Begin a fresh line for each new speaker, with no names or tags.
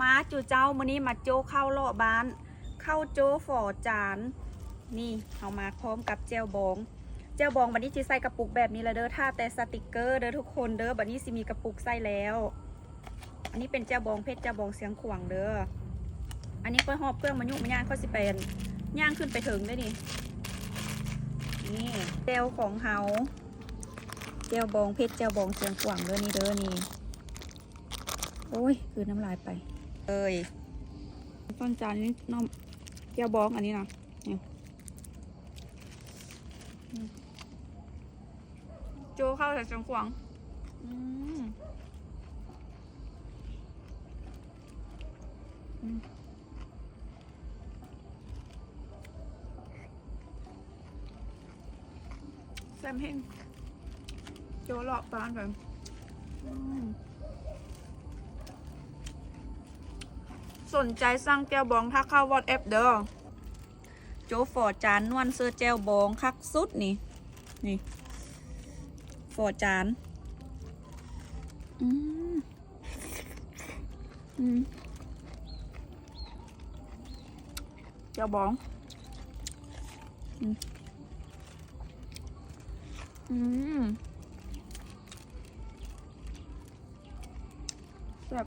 มาจูเจ้ามื้อนี้มาโจเข้าเลาะบ้าน เข้าโจฝอจาน นี่เอามาพร้อมกับเจลบอง เจลบองบัดนี้จะใส่กระปุกแบบนี้ละเด้อถ้าแต่สติกเกอร์เด้อทุกคนเด้อบัดนี้สิมีกระปุกใส่แล้ว อันนี้เป็นเจลบองเพชรเจลบองเสียงขวางเด้อ อันนี้ก็หอบเครื่องมายุ่งมาย่างเขาสิเป็นย่างขึ้นไปถึงได้นี่นี่เจลของเฮาเจลบองเพชรเจลบองเสียงขวางเด้อนี่เด้อนี่โอ้ยคือน้ำลายไป ต้นจานนี้น้องเกียวบองอันนี้นะนี่อืมโจเข้าใส่จังขวางอืมอืมแซมเฮงโจเลาะปานแบบอืม สนใจสั่งแจวบองถ้าเข้าวอทแอปเด้อโจฟอจานนวลเสื้อแจวบองคักสุดนี่นี่ฟอจานอืมอืมแจวบองอืมอืมแบบ